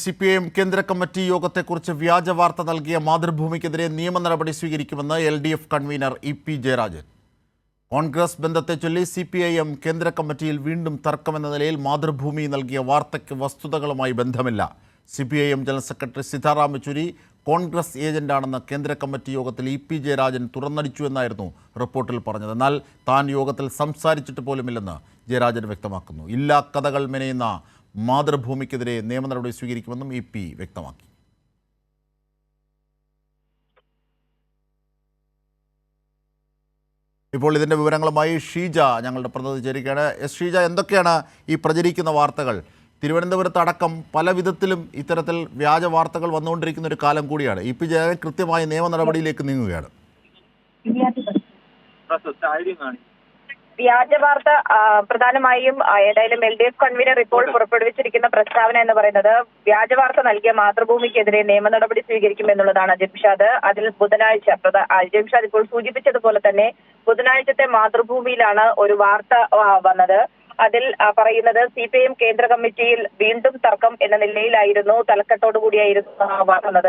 C P I M കേന്ദ്ര committee യോഗത്തെക്കുറിച്ച് വ്യാജ വാർത്ത നൽകിയ മാതൃഭൂമിക്കെതിരെ നിയമ നടപടി സ്വീകരിക്കുമെന്ന് L D F convener E P Jayarajan. Congress ബന്ധത്തെ ചൊല്ലി സി പി ഐ എം കേന്ദ്ര കമ്മിറ്റിയിൽ വീണ്ടും തർക്കമെന്ന നിലയിൽ മാതൃഭൂമി നൽകിയ വാർത്തയ്ക്ക് വസ്തുതകളുമായി ബന്ധമില്ല. C P I M general secretary Sitaram Yechury Congress ഏജന്റാണെന്ന് കേന്ദ്ര കമ്മിറ്റി യോഗത്തിൽ ഇ പി ജയരാജൻ തുറന്നടിച്ചു എന്നായിരുന്നു റിപ്പോർട്ടിൽ പറഞ്ഞത്. എന്നാൽ താൻ യോഗത്തിൽ സംസാരിച്ചിട്ട് പോലുമില്ലെന്ന് ജയരാജൻ വ്യക്തമാക്കുന്നു. ഇല്ലാ കഥകൾ മെനയുന്ന മാതൃഭൂമിക്കെതിരെ നിയമ നടപടി സ്വീകരിക്കുമെന്നും ഇ പി വ്യക്തമാക്കി. ഇപ്പോൾ ഇതിന്റെ വിവരങ്ങളുമായി ഷീജ ഞങ്ങളുടെ പ്രതിനിധി ചേരുകയാണ്. എസ് ഷീജ എന്തൊക്കെയാണ് ഈ പ്രചരിക്കുന്ന വാർത്തകൾ? തിരുവനന്തപുരത്ത് അടക്കം പല വിധത്തിലും ഇത്തരത്തിൽ വ്യാജ വാർത്തകൾ വന്നുകൊണ്ടിരിക്കുന്ന ഒരു കാലം കൂടിയാണ്. ഇ പി ജയൻ കൃത്യമായ നിയമ നടപടിയിലേക്ക് നീങ്ങുകയാണ്. വ്യാജ വാർത്ത പ്രധാനമായും ഏതായാലും എൽ ഡി എഫ് കൺവീനർ ഇപ്പോൾ പുറപ്പെടുവിച്ചിരിക്കുന്ന പ്രസ്താവന എന്ന് പറയുന്നത് വ്യാജ വാർത്ത നൽകിയ മാതൃഭൂമിക്കെതിരെ നിയമ നടപടി സ്വീകരിക്കും എന്നുള്ളതാണ് അജിംഷാദ് അതിൽ ബുധനാഴ്ച അജിത് ഷാദ് ജംഷാദ് ഇപ്പോൾ സൂചിപ്പിച്ചതുപോലെ തന്നെ ബുധനാഴ്ചത്തെ മാതൃഭൂമിയിലാണ് ഒരു വാർത്ത വന്നത്. അതിൽ പറയുന്നത് സി പി എം കേന്ദ്ര കമ്മിറ്റിയിൽ വീണ്ടും തർക്കം എന്ന നിലയിലായിരുന്നു തലക്കെട്ടോടുകൂടിയായിരുന്നു വന്നത്.